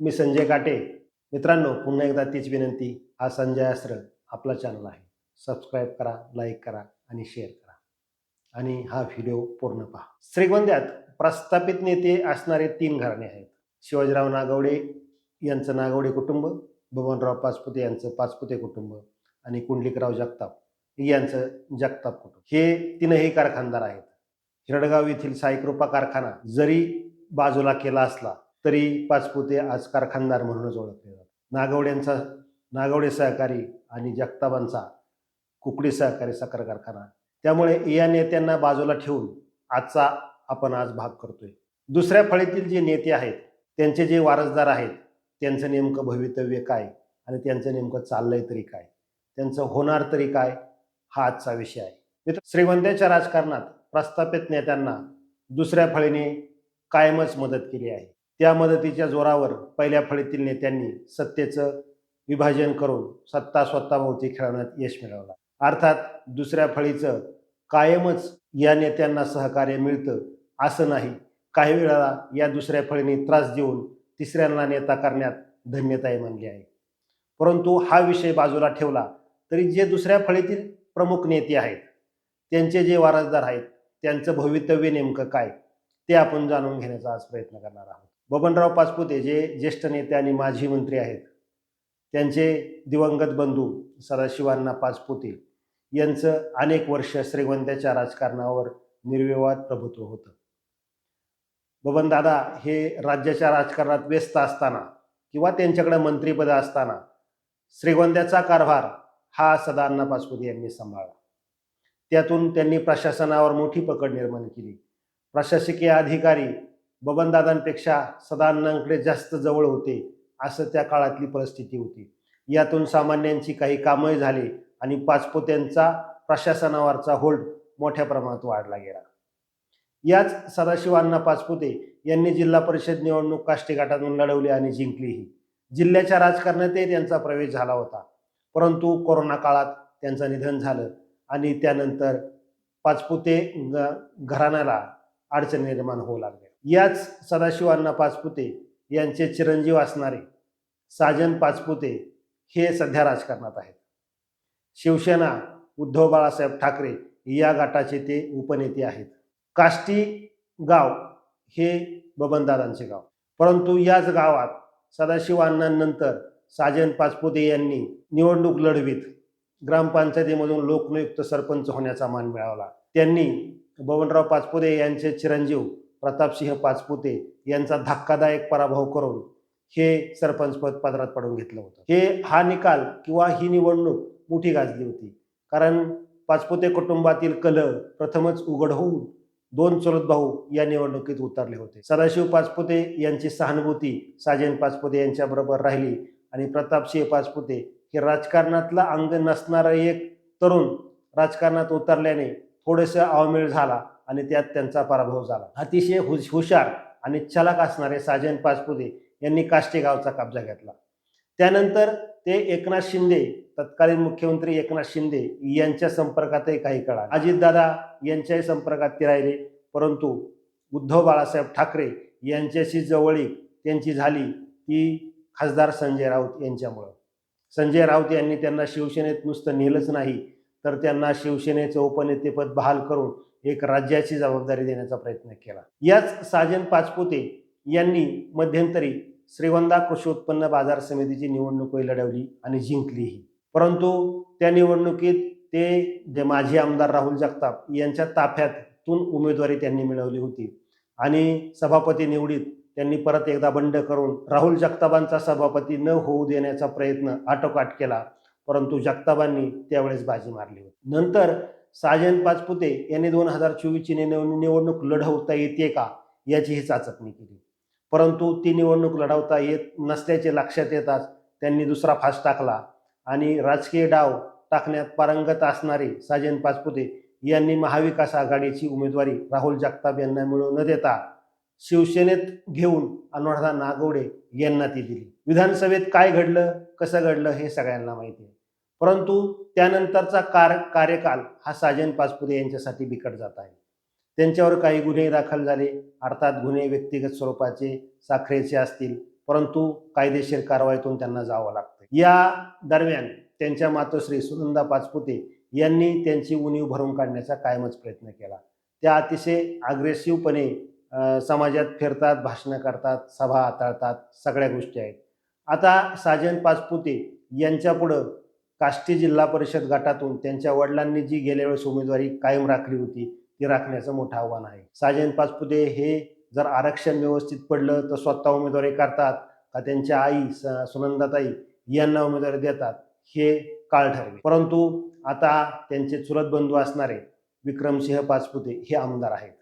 मी संजय काटे. मित्रांनो पुन्हा एकदा तीच विनंती हा संजय अस्त्र आपला चॅनल आहे. सबस्क्राईब करा लाईक करा आणि शेअर करा. आणि हा व्हिडिओ पूर्ण पहा. श्रीगोंद्यात प्रस्थापित नेते असणारे तीन घराणे आहेत. शिवाजीराव नागवडे यांचं नागवडे कुटुंब भगवानराव पाचपुते यांचं पाचपुते कुटुंब आणि कुंडलिकराव जगताप यांचं जगताप कुटुंब. हे तीनही कारखानदार आहेत. हिरडगाव येथील साईकृपा कारखाना जरी बाजूला केला असला तरी पाचपुते आज कारखानदार म्हणूनच ओळखले जातात. नागवड्यांचा नागवडे सहकारी आणि जगताबांचा कुकडी सहकारी साखर कारखाना. त्यामुळे या नेत्यांना बाजूला ठेवून आजचा आपण आज भाग करतोय. दुसऱ्या फळीतील जे नेते आहेत त्यांचे जे वारसदार आहेत त्यांचं नेमकं भवितव्य काय आणि त्यांचं नेमकं चाललंय तरी काय? त्यांचं होणार तरी काय? हा आजचा विषय आहे. मित्र श्रीगोंद्याच्या राजकारणात प्रस्थापित नेत्यांना दुसऱ्या फळीने कायमच मदत केली आहे. त्या मदतीच्या जोरावर पहिल्या फळीतील नेत्यांनी सत्तेचं विभाजन करून सत्ता स्वतःभोवती खेळवण्यात यश मिळवला. अर्थात दुसऱ्या फळीचं कायमच या नेत्यांना सहकार्य मिळतं असं नाही. काही वेळाला या दुसऱ्या फळीने त्रास देऊन तिसऱ्यांना नेता करण्यात धन्यताही मानली आहे. परंतु हा विषय बाजूला ठेवला तरी जे दुसऱ्या फळीतील प्रमुख नेते आहेत त्यांचे जे वारसदार आहेत त्यांचं भवितव्य नेमकं काय ते आपण जाणून घेण्याचा आज प्रयत्न करणार आहोत. बबनराव पाचपुते जे ज्येष्ठ नेते आणि माजी मंत्री आहेत त्यांचे दिवंगत बंधू सदाशिवांना पाचपुते यांचं अनेक वर्ष श्रीगोंद्याच्या राजकारणावर निर्विवाद प्रभुत्व होतं. बबनदादा हे राज्याच्या राजकारणात व्यस्त असताना किंवा त्यांच्याकडे मंत्रिपद असताना श्रीगोंद्याचा कारभार हा सदाअण्णा पाचपुते यांनी सांभाळला. त्यातून त्यांनी प्रशासनावर मोठी पकड निर्माण केली. प्रशासकीय अधिकारी बबनदादांपेक्षा सदाअण्णांकडे जास्त जवळ होते असं त्या काळातली परिस्थिती होती. यातून सामान्यांची काही कामही झाली आणि पाचपोत्यांचा प्रशासनावरचा होल्ड मोठ्या प्रमाणात वाढला गेला. याच सदाशिवांना पाचपुते यांनी जिल्हा परिषद निवडणूक काष्टी गटातून लढवली आणि जिंकलीही जिल्ह्याच्या राजकारणातही त्यांचा प्रवेश झाला होता. परंतु कोरोना काळात त्यांचं निधन झालं आणि त्यानंतर पाचपुते घराण्याला अडचणी निर्माण होऊ लागल्या. याच सदाशिवांना पाचपुते यांचे चिरंजीव असणारे साजन पाचपुते हे सध्या राजकारणात आहेत. शिवसेना उद्धव बाळासाहेब ठाकरे या गटाचे ते उपनेते आहेत. काष्टी गाव हे बबनदादांचे गाव. परंतु याच गावात सदाशिव अण्णांनंतर साजन पाचपुते यांनी निवडणूक लढवीत. ग्रामपंचायतीमधून लोकनियुक्त सरपंच होण्याचा मान मिळवला त्यांनी बबनराव पाचपुते यांचे चिरंजीव प्रतापसिंह पाचपुते यांचा धक्कादायक पराभव करून हे सरपंचपद पदरात पडून घेतलं होतं. हे हा निकाल किंवा ही निवडणूक मोठी गाजली होती. कारण पाचपुते कुटुंबातील कल प्रथमच उघड होऊन दोन चुलत भाऊ या निवडणुकीत उतरले होते. सदाशिव पाचपुते यांची सहानुभूती साजन पाचपुते यांच्याबरोबर राहिली आणि प्रतापसिंह पाचपुते हे राजकारणातला अंग नसणारा एक तरुण राजकारणात उतरल्याने थोडंसं अवमेळ झाला. आणि त्यात त्यांचा पराभव झाला. अतिशय हुश हुशार आणि चलाक असणारे साजन पाचपुते यांनी काष्टेगावचा कब्जा घेतला. त्यानंतर ते एकनाथ शिंदे तत्कालीन मुख्यमंत्री एकनाथ शिंदे यांच्या संपर्कातही काही कळा अजितदादा यांच्याही संपर्कात ते राहिले परंतु उद्धव बाळासाहेब ठाकरे यांच्याशी जवळीक त्यांची झाली ती खासदार संजय राऊत यांच्यामुळं. संजय राऊत यांनी त्यांना शिवसेनेत नुसतं नेलंच नाही तर त्यांना शिवसेनेचं उपनेतेपद बहाल करून एक राज्याची जबाबदारी देण्याचा प्रयत्न केला. याच साजन पाचपुते यांनी मध्यंतरी श्रीगोंदा कृषी उत्पन्न बाजार समितीची निवडणूकही लढवली आणि जिंकलीही. परंतु त्या निवडणुकीत ते जे माजी आमदार राहुल जगताप यांच्या ताफ्यातून उमेदवारी त्यांनी मिळवली होती आणि सभापती निवडीत त्यांनी परत एकदा बंड करून राहुल जगतापांचा सभापती न होऊ देण्याचा प्रयत्न आटोकाट केला परंतु जगताबांनी त्यावेळेस बाजी मारली होती. नंतर साजन पाचपुते यांनी दोन हजार चोवीसची निवडणूक लढवता येते का? याचीही चाचपणी केली. परंतु ती निवडणूक लढवता येत नसल्याचे लक्षात येताच त्यांनी दुसरा फास टाकला आणि राजकीय डाव टाकण्यात पारंगत असणारे साजन पाचपुते यांनी महाविकास आघाडीची उमेदवारी राहुल जगताप यांना मिळवू न देता शिवसेनेत घेऊन अनुराधा नागवडे यांना ती दिली. विधानसभेत काय घडलं? कसं घडलं हे सगळ्यांना माहिती आहे. परंतु त्यानंतरचा कार कार्यकाल हा साजन पाचपुते यांच्यासाठी बिकट जात आहे. त्यांच्यावर काही गुन्हे दाखल झाले. अर्थात गुन्हे व्यक्तिगत स्वरूपाचे साखरेचे असतील परंतु कायदेशीर कारवाईतून त्यांना जावं लागतं. या दरम्यान त्यांच्या मातोश्री सुनंदा पाचपुते यांनी त्यांची उणीव भरून काढण्याचा कायमच प्रयत्न केला. त्या अतिशय अग्रेसिव्हपणे समाजात फिरतात भाषणं करतात सभा हाताळतात सगळ्या गोष्टी आहेत. आता साजन पाचपुते यांच्यापुढं काष्टी जिल्हा परिषद गटातून त्यांच्या वडिलांनी जी गेल्या वेळेस उमेदवारी कायम राखली होती ती राखण्याचं मोठं आव्हान आहे. साजन पाचपुते हे जर आरक्षण व्यवस्थित पडलं तर स्वतः उमेदवारी करतात का त्यांच्या आई स- सुनंदाताई यांना उमेदवारी देतात हे काळ ठरवे परंतु आता त्यांचे चुलत बंधू असणारे विक्रमसिंह पाचपुते हे आमदार आहेत.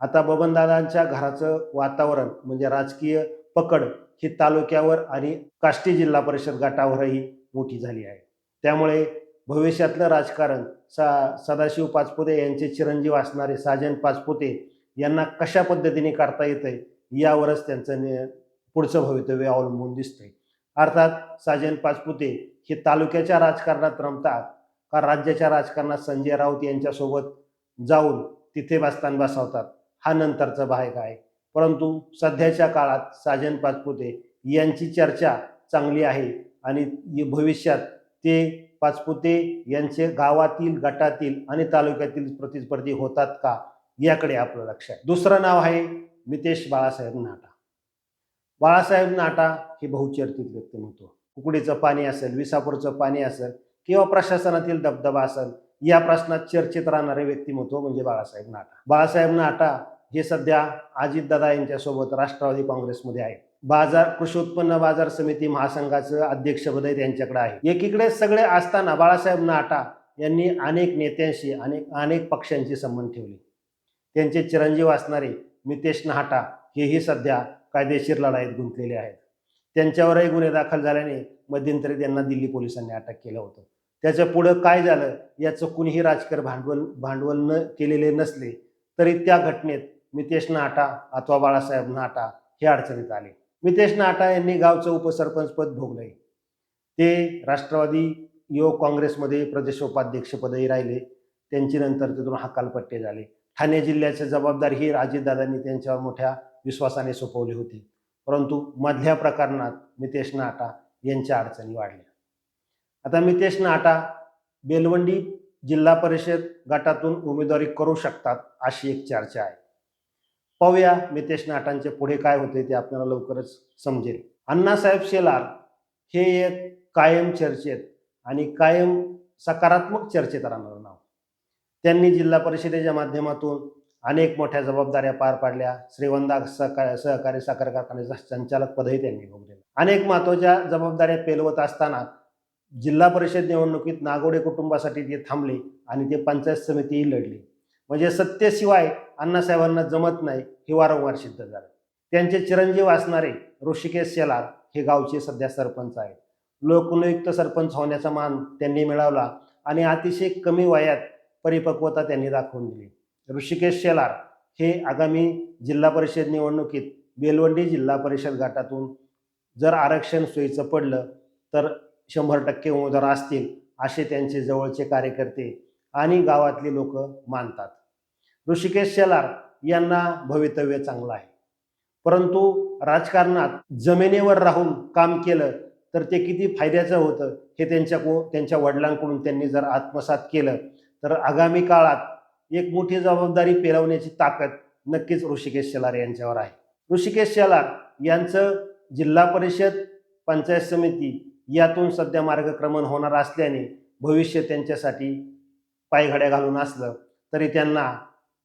आता बबनदादांच्या घराचं वातावरण म्हणजे राजकीय पकड ही तालुक्यावर आणि काष्टी जिल्हा परिषद गटावरही मोठी झाली आहे. त्यामुळे भविष्यातलं राजकारण सा सदाशिव पाचपुते यांचे चिरंजीव असणारे साजन पाचपुते यांना कशा पद्धतीने करता येतंय यावरच त्यांचं पुढचं भवितव्य अवलंबून दिसतंय. अर्थात साजन पाचपुते हे तालुक्याच्या राजकारणात रमतात का राज्याच्या राजकारणात संजय राऊत यांच्यासोबत जाऊन तिथे बसताना बसवतात? हा नंतरचा भाग आहे. परंतु सध्याच्या काळात साजन पाचपुते यांची चर्चा चांगली आहे. आणि भविष्यात ते पाचपुते यांचे गावातील गटातील आणि तालुक्यातील प्रतिस्पर्धी होतात का याकडे आपलं लक्ष आहे. दुसरं नाव आहे मितेश बाळासाहेब नाटा. बाळासाहेब नाटा हे बहुचर्चित व्यक्तिमत्व. कुकडीचं पाणी असेल विसापूरचं पाणी असेल किंवा प्रशासनातील दबदबा असेल या प्रश्नात चर्चेत राहणारे व्यक्तिमत्व म्हणजे बाळासाहेब नाटा. बाळासाहेब नाटा हे सध्या अजितदादा यांच्यासोबत राष्ट्रवादी काँग्रेसमध्ये आहेत. बाजार कृषी उत्पन्न बाजार समिती महासंघाचं अध्यक्षपद त्यांच्याकडे आहे. एकीकडे सगळे असताना बाळासाहेब नाटा यांनी अनेक नेत्यांशी अनेक अनेक पक्षांशी संबंध ठेवले. त्यांचे चिरंजीव असणारे मितेश नाटा हेही सध्या कायदेशीर लढाईत गुंतलेले आहेत. त्यांच्यावरही गुन्हे दाखल झाल्याने मध्यंतरी त्यांना दिल्ली पोलिसांनी अटक केलं होतं. त्याच्या पुढं काय झालं याचं कुणीही राजकीय भांडवल भांडवल न केलेले नसले तरी त्या घटनेत मितेश नाटा अथवा बाळासाहेब नाटा हे अडचणीत आले. मितेश नाटा यांनी गावचं उपसरपंचपद भोगलंय. ते राष्ट्रवादी युवक काँग्रेसमध्ये प्रदेश उपाध्यक्षपदही राहिले. त्यांची नंतर तिथून हकालपट्टे झाले. ठाणे जिल्ह्याची जबाबदारी ही अजितदादांनी त्यांच्यावर मोठ्या विश्वासाने सोपवली होती. परंतु मधल्या प्रकरणात मितेश नाटा यांच्या अडचणी वाढल्या. आता मितेश नाटा बेलवंडी जिल्हा परिषद गटातून उमेदवारी करू शकतात अशी एक चर्चा आहे. पाहूया मितेश नाटांचे पुढे काय होते ते आपल्याला लवकरच समजेल. अण्णासाहेब शेलार हे एक कायम चर्चेत आणि कायम सकारात्मक चर्चेत राहणारं नाव. त्यांनी जिल्हा परिषदेच्या माध्यमातून अनेक मोठ्या जबाबदाऱ्या पार पाडल्या. श्रीवंदा सहकार सहकारी साखर कारखान्याचा संचालक पदही त्यांनी भोगलेलं. अनेक महत्त्वाच्या जबाबदाऱ्या पेलवत असताना जिल्हा परिषद निवडणुकीत नागोडे कुटुंबासाठी ते थांबले आणि ते पंचायत समितीही लढली. म्हणजे सत्तेशिवाय अण्णासाहेबांना जमत नाही हे वारंवार सिद्ध झालं. त्यांचे चिरंजीव असणारे ऋषिकेश शेलार हे गावचे सध्या सरपंच आहेत. लोकनियुक्त सरपंच होण्याचा मान त्यांनी मिळवला आणि अतिशय कमी वयात परिपक्वता त्यांनी दाखवून दिली. ऋषिकेश शेलार हे आगामी जिल्हा परिषद निवडणुकीत बेलवंडी जिल्हा परिषद गटातून जर आरक्षण सोयीचं पडलं तर शंभर टक्के उमेदवार असतील असे त्यांचे जवळचे कार्यकर्ते आणि गावातली लोक मानतात. ऋषिकेश शेलार यांना भवितव्य चांगलं आहे. परंतु राजकारणात जमिनीवर राहून काम केलं तर ते किती फायद्याचं होतं हे त्यांच्या को त्यांच्या वडिलांकडून त्यांनी जर आत्मसात केलं तर आगामी काळात एक मोठी जबाबदारी पेलवण्याची ताकद नक्कीच ऋषिकेश शेलार यांच्यावर आहे. ऋषिकेश शेलार यांचं जिल्हा परिषद पंचायत समिती यातून सध्या मार्गक्रमण होणार असल्याने भविष्य त्यांच्यासाठी पायघड्या घालून असलं तरी त्यांना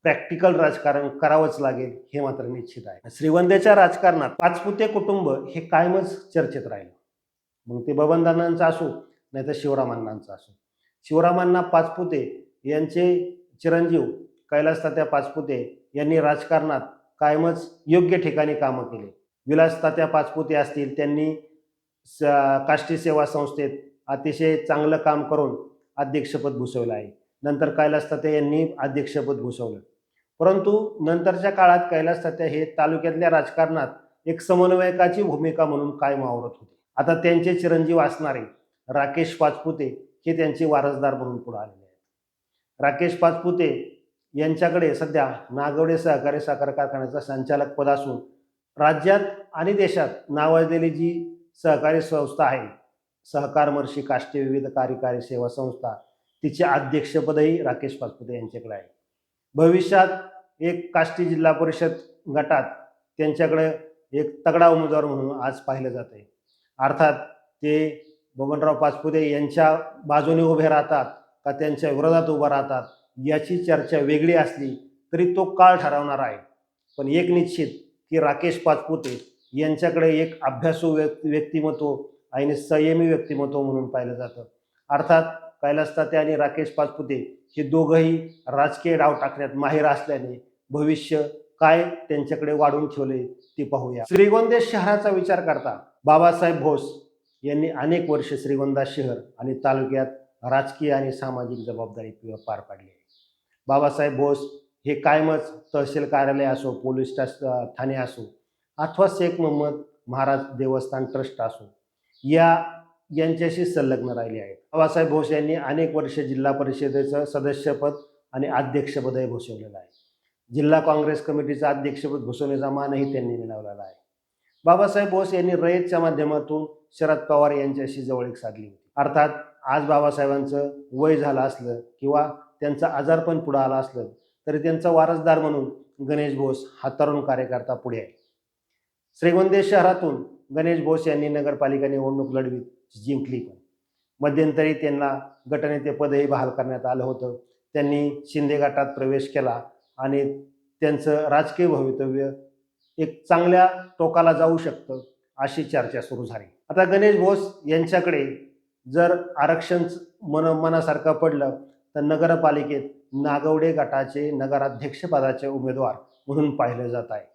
प्रॅक्टिकल राजकारण करावंच लागेल हे मात्र निश्चित आहे. श्रीवंदेच्या राजकारणात पाचपुते कुटुंब हे कायमच चर्चेत राहील. मग ते बबनदानांचं असो नाही तर शिवरामांनांचं असो. शिवरामांना पाचपुते यांचे चिरंजीव कैलास तात्या पाचपुते यांनी राजकारणात कायमच योग्य ठिकाणी कामं केले. विलास तात्या पाचपुते असतील त्यांनी स काष्टी सेवा संस्थेत अतिशय चांगलं काम करून अध्यक्षपद भूषवलं आहे. नंतर कैलास तात्या यांनी अध्यक्षपद भूषवलं. परंतु नंतरच्या काळात कैलास सत्या हे तालुक्यातल्या राजकारणात एक समन्वयकाची भूमिका म्हणून कायम वावरत होते. आता त्यांचे चिरंजीव असणारे राकेश पाचपुते हे त्यांचे वारसदार म्हणून पुढे आलेले आहेत. राकेश पाचपुते यांच्याकडे सध्या नागवडे सहकारी साखर कारखान्याचा संचालक पद असून राज्यात आणि देशात नावाजलेली जी सहकारी संस्था आहे सहकार महर्षी काष्टी विविध कार्यकारी सेवा संस्था तिचे अध्यक्षपदही राकेश पाचपुते यांच्याकडे आहे भविष्यात एक काष्टी जिल्हा परिषद गटात त्यांच्याकडे एक तगडा उमेदवार म्हणून आज पाहिलं जात आहे. अर्थात ते बबनराव पाचपुते यांच्या बाजूने उभे राहतात का त्यांच्या विरोधात उभं राहतात याची चर्चा वेगळी असली तरी तो काळ ठरवणार आहे. पण एक निश्चित की राकेश पाचपुते यांच्याकडे एक अभ्यासू व्यक् व्यक्तिमत्व आणि संयमी व्यक्तिमत्व म्हणून पाहिलं जातं. अर्थात कैलास तात्या आणि राकेश पाचपुते हे दोघंही राजकीय डाव टाकण्यात माहीर असल्याने भविष्य काय त्यांच्याकडे वाढून ठेवले ते पाहूया. श्रीगोंदे शहराचा विचार करता बाबासाहेब भोस यांनी अनेक वर्ष श्रीगोंदा शहर आणि तालुक्यात राजकीय आणि सामाजिक जबाबदारी पार पाडली आहे. बाबासाहेब भोस हे कायमच तहसील कार्यालय असो पोलीस ठाणे असो अथवा शेख मोहम्मद महाराज देवस्थान ट्रस्ट असो या यांच्याशी संलग्न राहिले आहेत. बाबासाहेब भोस यांनी अनेक वर्ष जिल्हा परिषदेचं सदस्यपद आणि अध्यक्षपदही भूषवलेलं आहे. जिल्हा काँग्रेस कमिटीचं अध्यक्षपद भूषवण्याचा मानही त्यांनी मिळवलेला आहे. बाबासाहेब बोस यांनी रयतच्या माध्यमातून शरद पवार यांच्याशी जवळीक साधली होती. अर्थात आज बाबासाहेबांचं वय झालं असलं किंवा त्यांचा आजारपण पुढं आला असलं तरी त्यांचा वारसदार म्हणून गणेश बोस हा तरुण कार्यकर्ता पुढे आहे. श्रीगोंदे शहरातून गणेश बोस यांनी नगरपालिका निवडणूक लढवीत जिंकली पण. मध्यंतरी त्यांना गटनेतेपदही बहाल करण्यात आलं होतं. त्यांनी शिंदे गटात प्रवेश केला आणि त्यांचं राजकीय भवितव्य एक चांगल्या टोकाला जाऊ शकतं अशी चर्चा सुरू झाली. आता गणेश बोस यांच्याकडे जर आरक्षण मन मनासारखं पडलं तर नगरपालिकेत नागवडे गटाचे नगराध्यक्षपदाचे उमेदवार म्हणून पाहिलं जात आहे.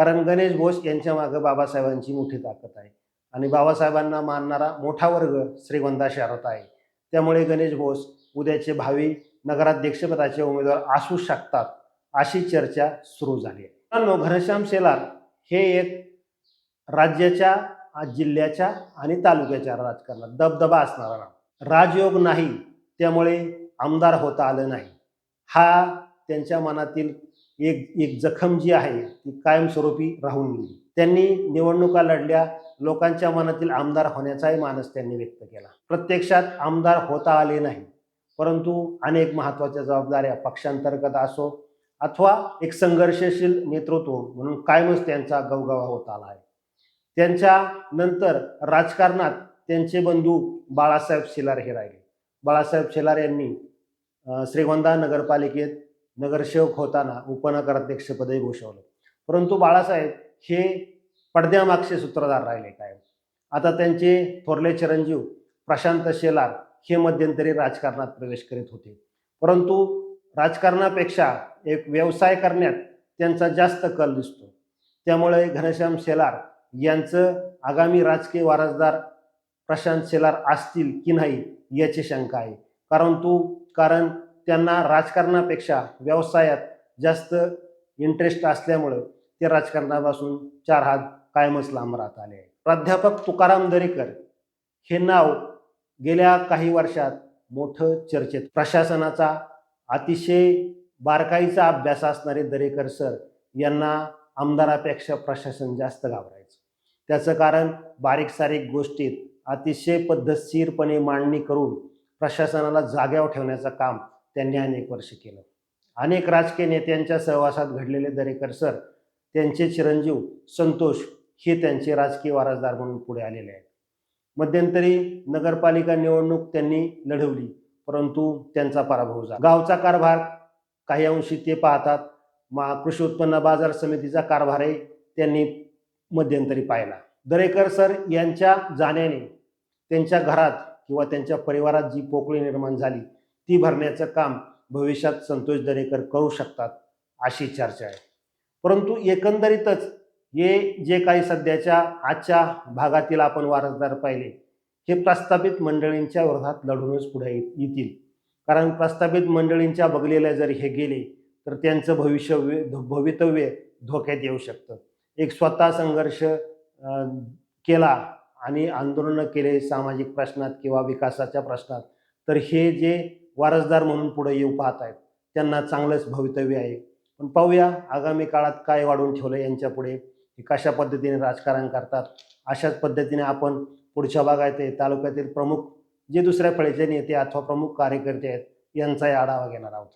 कारण गणेश बोस यांच्या मागं बाबासाहेबांची मोठी ताकद आहे. आणि बाबासाहेबांना मानणारा मोठा वर्ग श्रीगोंदा शहरात आहे. त्यामुळे गणेश बोस उद्याचे भावी नगराध्यक्षपदाचे उमेदवार असू शकतात अशी चर्चा सुरू झाली आहे. मित्रांनो घनश्याम शेलार हे एक राज्याच्या जिल्ह्याच्या आणि तालुक्याच्या राजकारणात दबदबा असणारा नाव राजयोग नाही त्यामुळे आमदार होता आलं नाही. हा त्यांच्या मनातील एक एक जखम जी आहे ती कायमस्वरूपी राहून गेली. त्यांनी निवडणुका लढल्या लोकांच्या मनातील आमदार होण्याचाही मानस त्यांनी व्यक्त केला. प्रत्यक्षात आमदार होता आले नाही परंतु अनेक महत्त्वाच्या जबाबदाऱ्या पक्षांतर्गत असो अथवा एक संघर्षशील नेतृत्व म्हणून कायमच त्यांचा गवगवा होत आला आहे. त्यांच्या नंतर राजकारणात त्यांचे बंधू बाळासाहेब शेलार हे राहिले. बाळासाहेब शेलार यांनी श्रीगोंदा नगरपालिकेत नगरसेवक होताना उपनगराध्यक्षपदही भूषवलं. परंतु बाळासाहेब हे पडद्यामागचे सूत्रधार राहिले काय आता त्यांचे थोरले चिरंजीव प्रशांत शेलार हे मध्यंतरी राजकारणात प्रवेश करीत होते. परंतु राजकारणापेक्षा एक व्यवसाय करण्यात त्यांचा जास्त कल दिसतो. त्यामुळे घनश्याम शेलार यांचं आगामी राजकीय वारसदार प्रशांत शेलार असतील की नाही याची शंका आहे. परंतु कारण त्यांना राजकारणापेक्षा व्यवसायात जास्त इंटरेस्ट असल्यामुळं ते राजकारणापासून चार हात कायमच लांब राहत आले आहे प्राध्यापक तुकाराम दरेकर हे नाव गेल्या काही वर्षात मोठं चर्चेत प्रशासनाचा अतिशय बारकाईचा अभ्यास असणारे दरेकर सर यांना आमदारापेक्षा प्रशासन जास्त घाबरायचं. त्याचं कारण बारीक सारीक गोष्टीत अतिशय पद्धतशीरपणे मांडणी करून प्रशासनाला जाग्यावर ठेवण्याचं काम त्यांनी अनेक वर्ष केलं. अनेक राजकीय नेत्यांच्या सहवासात घडलेले दरेकर सर त्यांचे चिरंजीव संतोष हे त्यांचे राजकीय वारसदार म्हणून पुढे आलेले आहेत. मध्यंतरी नगरपालिका निवडणूक त्यांनी लढवली परंतु त्यांचा पराभव झाला. गावचा कारभार काही अंशी ते पाहतात मा कृषी उत्पन्न बाजार समितीचा कारभारही त्यांनी मध्यंतरी पाहिला. दरेकर सर यांच्या जाण्याने त्यांच्या घरात किंवा त्यांच्या परिवारात जी पोकळी निर्माण झाली ती भरण्याचं काम भविष्यात संतोष दरेकर करू शकतात अशी चर्चा आहे. परंतु एकंदरीतच हे जे काही सध्याच्या आजच्या भागातील आपण वारसदार पाहिले हे प्रस्थापित मंडळींच्या विरोधात लढूनच पुढे येतील. कारण प्रस्थापित मंडळींच्या बघलेल्या जर हे गेले तर त्यांचं भविष्य भवितव्य धोक्यात येऊ शकतं. एक स्वतः संघर्ष केला आणि आंदोलनं केले सामाजिक प्रश्नात किंवा विकासाच्या प्रश्नात तर हे जे वारसदार म्हणून पुढे येऊ पाहत आहेत त्यांना चांगलंच भवितव्य आहे. पण पाहूया आगामी काळात काय वाढून ठेवलं यांच्या पुढे की कशा पद्धतीने राजकारण करतात? अशाच पद्धतीने आपण पुढच्या भागात आहे तालुक्यातील प्रमुख जे दुसऱ्या फळीचे नेते अथवा प्रमुख कार्यकर्ते आहेत यांचाही आढावा घेणार आहोत.